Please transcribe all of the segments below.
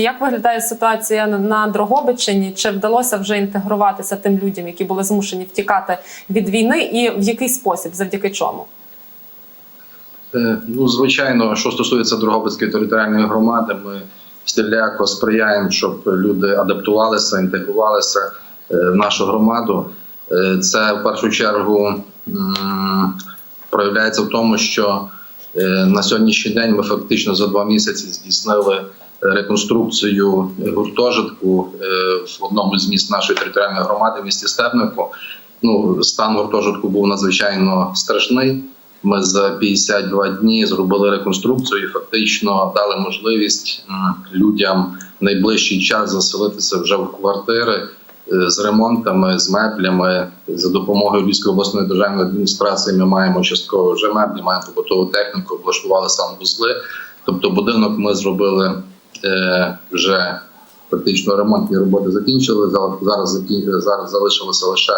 Як виглядає ситуація на- Дрогобичині? Чи вдалося вже інтегруватися тим людям, які були змушені втікати від війни, і в який спосіб, завдяки чому? Е, Ну, звичайно, що стосується Дрогобицької територіальної громади, ми всіляко сприяємо, щоб люди адаптувалися, інтегрувалися е, в нашу громаду. Е, Це в першу чергу проявляється в тому, що на сьогоднішній день ми фактично за два місяці здійснили реконструкцію гуртожитку е, в одному з міст нашої територіальної громади в місті Стебнику. Ну, стан гуртожитку був надзвичайно страшний. Ми за 52 дні зробили реконструкцію і фактично дали можливість людям в найближчий час заселитися вже в квартири е, з ремонтами, з меблями. За допомогою Львівської обласної державної адміністрації ми маємо частково вже меблі, маємо побутову техніку, облаштували санвузли. Тобто будинок ми зробили вже фактично ремонтні роботи закінчили. Зараз зараз залишилося лише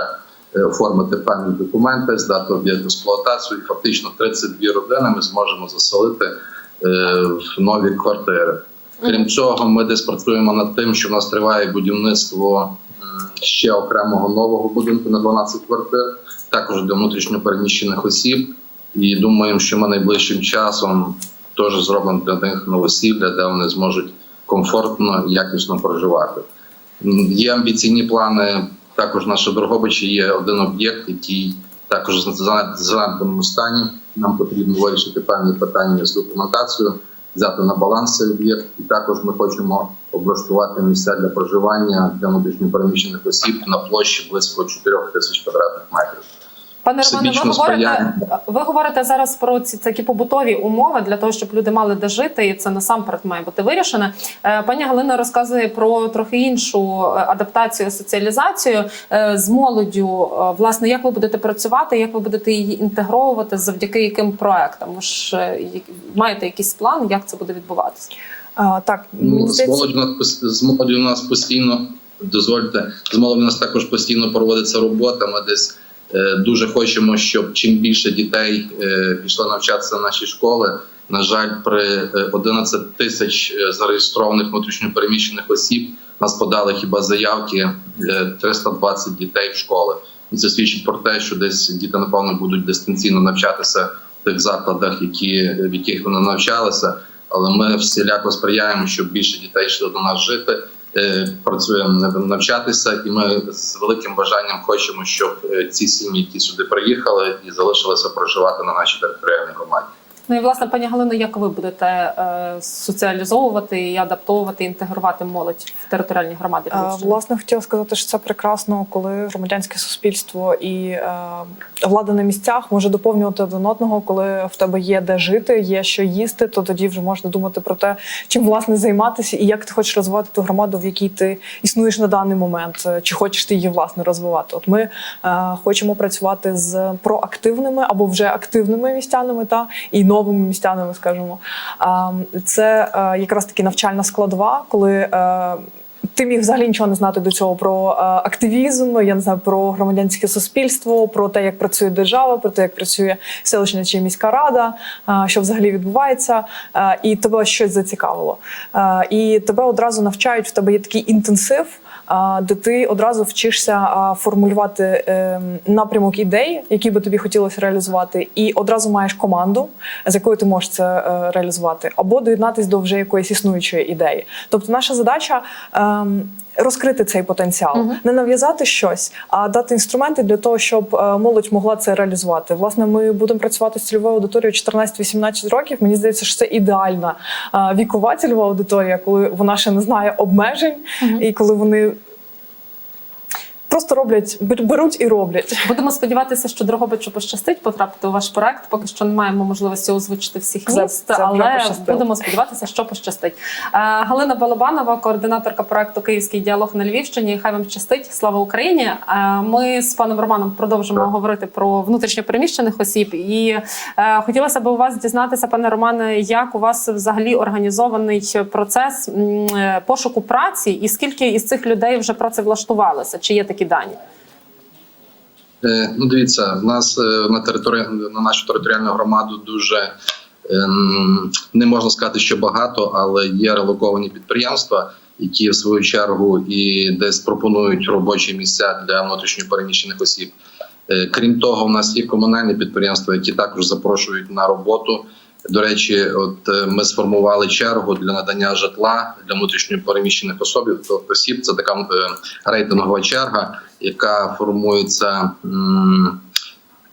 е, оформити певні документи, здати об'єкт в експлуатацію. І фактично 32 родини ми зможемо заселити е, в нові квартири. Крім цього, ми десь працюємо над тим, що в нас триває будівництво ще окремого нового будинку на 12 квартир, також для внутрішньопереміщених осіб. І думаємо, що ми найближчим часом теж зробимо для них новосілля, де вони зможуть комфортно і якісно проживати. Є амбіційні плани. Також в нашій Дрогобичі є один об'єкт, який також в стані. Нам потрібно вирішити певні питання з документацією, взяти на баланс об'єкт. І також ми хочемо облаштувати місця для проживання для внутрішньопереміщених осіб на площі близько 4 тисяч квадратних метрів. Пане Романе, ви говорите, ви говорите зараз про ці такі побутові умови для того, щоб люди мали де жити, і це насамперед має бути вирішене. Е, Пані Галина розказує про трохи іншу е, адаптацію, соціалізацію е, з молоддю. Власне, як ви будете працювати, як ви будете її інтегровувати, завдяки яким проектам? Ви ж як- маєте якийсь план, як це буде відбуватися? А, так, Ну, з молоддю у нас з молоддю у нас постійно дозвольте, з молоддю у нас також постійно проводиться робота. Ми десь дуже хочемо, щоб чим більше дітей е, пішло навчатися в наші школи. На жаль, при е, 11 тисяч е, зареєстрованих внутрішньопереміщених осіб нас подали хіба заявки е, 320 дітей в школи. І це свідчить про те, що десь діти напевно будуть дистанційно навчатися в тих закладах, які в яких вони навчалися. Але ми всіляко сприяємо, щоб більше дітей йшли до нас жити. Е, Працюємо навчатися, і ми з великим бажанням хочемо, щоб е, ці сім'ї, які сюди приїхали, і залишилися проживати на нашій територіальній громаді. Ну і власне, пані Галино, як ви будете е, соціалізовувати і адаптовувати, інтегрувати молодь в територіальні громади? а, власне хотіла сказати, що це прекрасно, коли громадянське суспільство і е, влада на місцях може доповнювати один одного, коли в тебе є де жити, є що їсти, то тоді вже можна думати про те, чим власне займатися і як ти хочеш розвивати ту громаду, в якій ти існуєш на даний момент, е, чи хочеш ти її власне розвивати. От ми е, хочемо працювати з проактивними або вже активними містянами та і новими містянами, скажімо. Це е, якраз таки навчальна складова, коли. е, ти міг взагалі нічого не знати до цього про е, активізм, я не знаю про громадянське суспільство, про те, як працює держава, про те, як працює селищна чи міська рада, що взагалі відбувається, і тебе щось зацікавило. І тебе одразу навчають, в тебе є такий інтенсив. Де ти одразу вчишся формулювати е, напрямок ідей, які би тобі хотілося реалізувати, і одразу маєш команду, з якою ти можеш це е, реалізувати, або доєднатись до вже якоїсь існуючої ідеї. Тобто, наша задача ем, розкрити цей потенціал, Мгм. не нав'язати щось, а дати інструменти для того, щоб е, молодь могла це реалізувати. Власне, ми будемо працювати з цільовою аудиторією 14-18 років. Мені здається, що це ідеальна е, вікова цільова аудиторія, коли вона ще не знає обмежень, Мгм. і коли вони. Просто роблять, бер- беруть і роблять. Будемо сподіватися, що Дрогобичу пощастить потрапити у ваш проект. Поки що не маємо можливості озвучити всіх міст, це вже але будемо сподіватися, що пощастить. Е, Галина Балабанова, координаторка проекту Київський діалог на Львівщині. Хай вам щастить. Слава Україні! Е, Ми з паном Романом продовжимо говорити про внутрішньопереміщених осіб. І е, хотілося б у вас дізнатися, пане Романе, як у вас взагалі організований процес пошуку праці, і скільки із цих людей вже працевлаштувалися? Чи є такі дані? Е, Ну, дивіться, в нас е, на території на нашу територіальну громаду дуже Ем, Не можна сказати, що багато, але є релоковані підприємства, які в свою чергу і десь пропонують робочі місця для внутрішньопереміщених осіб. Е, Крім того, у нас є комунальні підприємства, які також запрошують на роботу. До речі, от е, ми сформували чергу для надання житла для внутрішньопереміщених осіб. Тобто осіб це така е, рейтингова черга, яка формується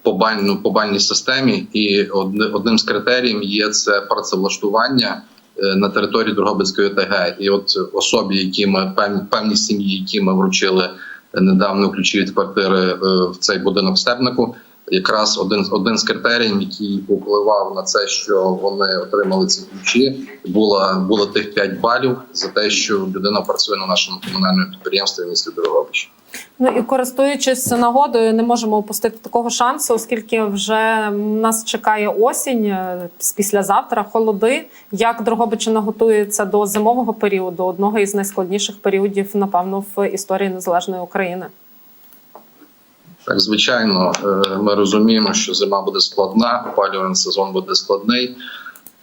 по бальну по бальній системі, і одни- одним з критеріїв є це працевлаштування е, на території Дрогобицької ОТГ. І от особі, які ми певні певні сім'ї, які ми вручили недавно ключі від квартири в цей будинок Стебнику. Якраз один один з критеріїв, який повпливав на це, що вони отримали ці ключі, було було тих 5 балів за те, що людина працює на нашому комунальному підприємстві в місті Дрогобич. Ну і користуючись нагодою, не можемо упустити такого шансу, оскільки вже нас чекає осінь е, з післязавтра, холоди. Як Дрогобичина готується до зимового періоду, одного із найскладніших періодів, напевно, в історії незалежної України. Так, звичайно, е, ми розуміємо, що зима буде складна, опалювальний сезон буде складний,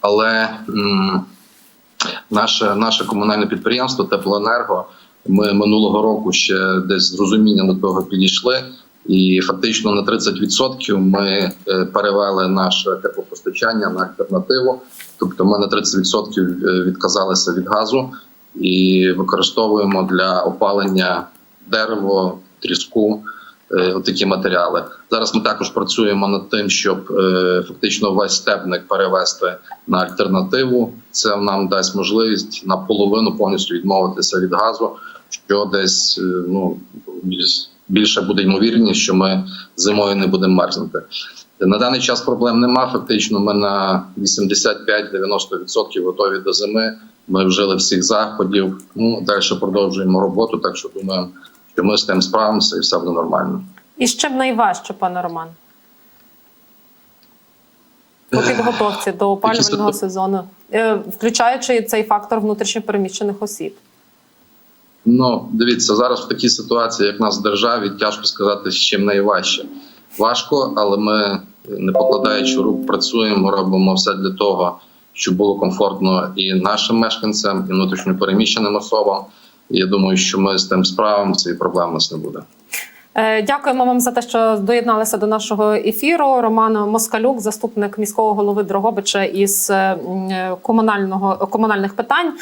але наше, наше комунальне підприємство Теплоенерго. Ми минулого року ще десь з розумінням до того підійшли, і фактично на 30% ми е, перевели наше теплопостачання на альтернативу. Тобто, ми на 30% відказалися від газу і використовуємо для опалення дерево, тріску е, такі матеріали. Зараз ми також працюємо над тим, щоб е, фактично весь степник перевести на альтернативу. Це нам дасть можливість наполовину повністю відмовитися від газу, що десь е, ну більше буде ймовірність, що ми зимою не будемо мерзнути. На даний час проблем нема. Фактично, ми на 85-90% готові до зими. Ми вжили всіх заходів. Ну далі продовжуємо роботу. Так що думаємо, що ми з тим справимося і все буде нормально. І з чим найважче, пане Роман? По підготовці до опалювального сезону, е, включаючи цей фактор внутрішньопереміщених осіб. Ну, дивіться, зараз в такій ситуації, як в нас в державі, тяжко сказати, з чим найважче. Важко, але ми, не покладаючи рук, працюємо, робимо все для того, щоб було комфортно і нашим мешканцям, і внутрішньопереміщеним особам. Я думаю, що ми з тим справимося, і проблем у нас не буде. Е, Дякуємо вам за те, що доєдналися до нашого ефіру. Роман Москалюк, заступник міського голови Дрогобича із е, комунального комунальних питань.